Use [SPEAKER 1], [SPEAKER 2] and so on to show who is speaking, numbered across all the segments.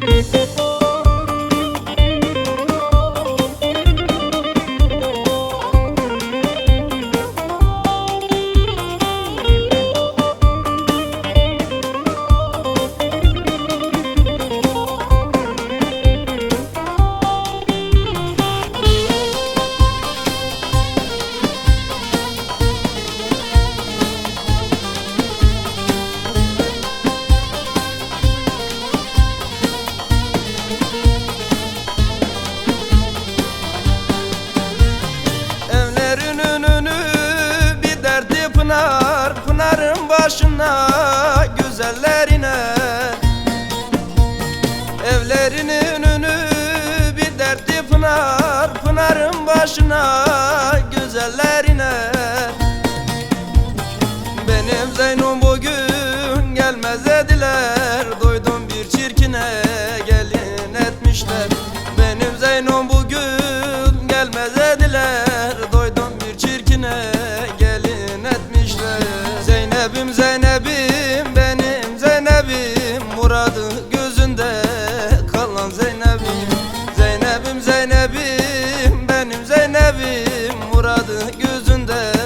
[SPEAKER 1] Música başına güzellerine. Evlerin önünü bir derdi pınar Pınarın başına güzellerine. Benim Zeynom bugün Muradı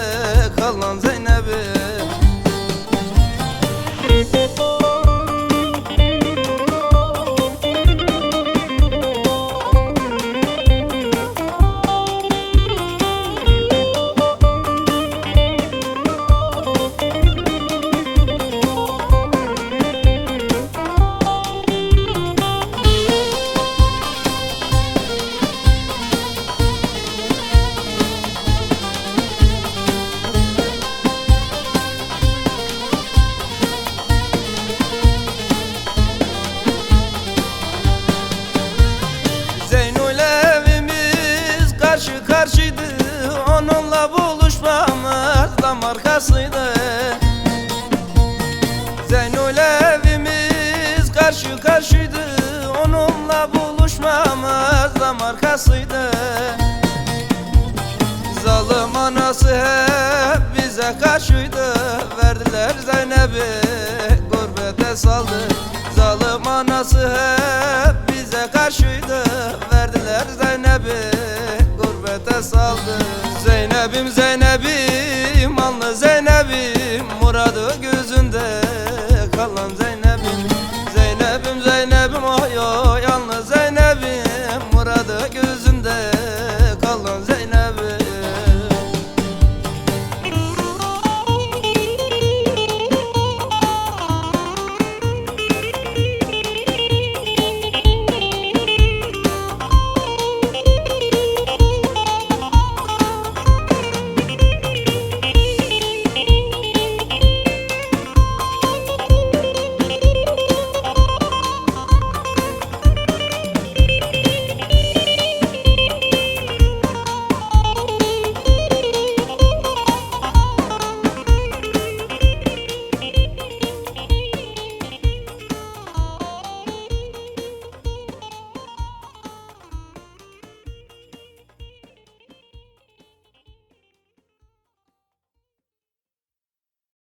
[SPEAKER 1] markasıydı Zeynul evimiz karşı karşıydı Onunla buluşmamız da markasıydı Zalim anası hep bize karşıydı Verdiler Zeynep'i gurbete saldı. Zalim anası hep bize